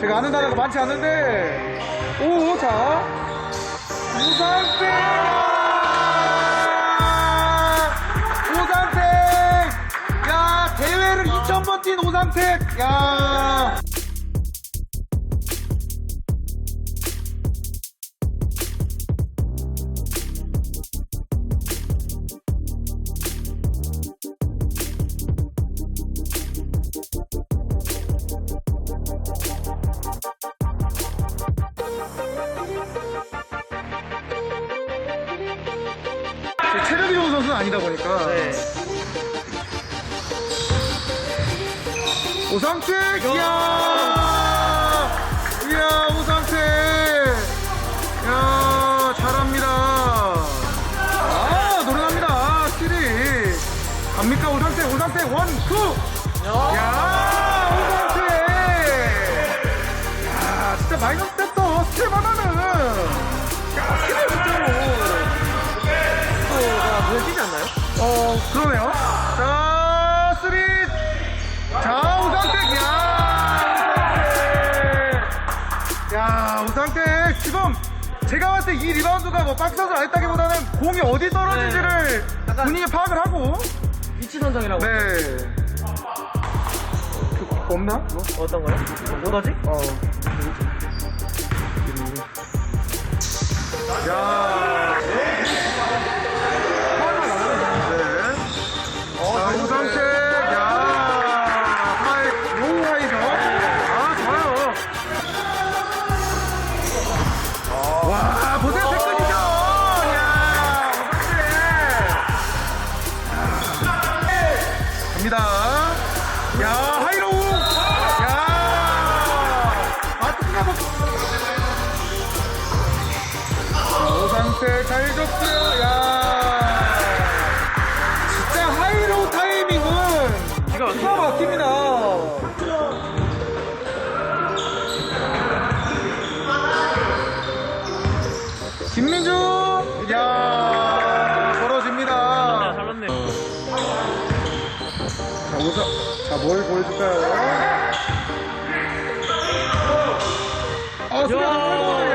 제가 아는 단어가 많지 않은데. 오, 자. 우상택 오상택 야 대회를 2000번 뛴 오상택 야 체력이 좋은 선수는 아니다 보니까. 네. 오상택! 이야! 이야 오상택! 이야 잘합니다. 아 노련합니다. 스틸이 갑니까? 오상택 오상택 원투! 야. 오상택! 야 진짜 마이너스 때부터 스틸만 하는. 야 스틸 어, 그러네요. 자, 쓰리. 자, 우상택. 야, 우상택. 야, 우상택. 지금 제가 봤을 때 이 리바운드가 뭐 박스샷을 안 했다기보다는 공이 어디 떨어진지를 약간- 본인이 파악을 하고. 위치 선정이라고. 네. 그, 없나? 뭐? 어떤 거요? 뭐더지? 어. 야. 와, 보세요, 태클이죠. 야, 우상택. 갑니다. 야, 하이로우. 야. 아, 뚜껑 오상태 잘 줬어요. 야. 야. 벌어집니다. 잘랐네. 자, 오사, 자, 뭘 보여줄까요? 아, 수비 안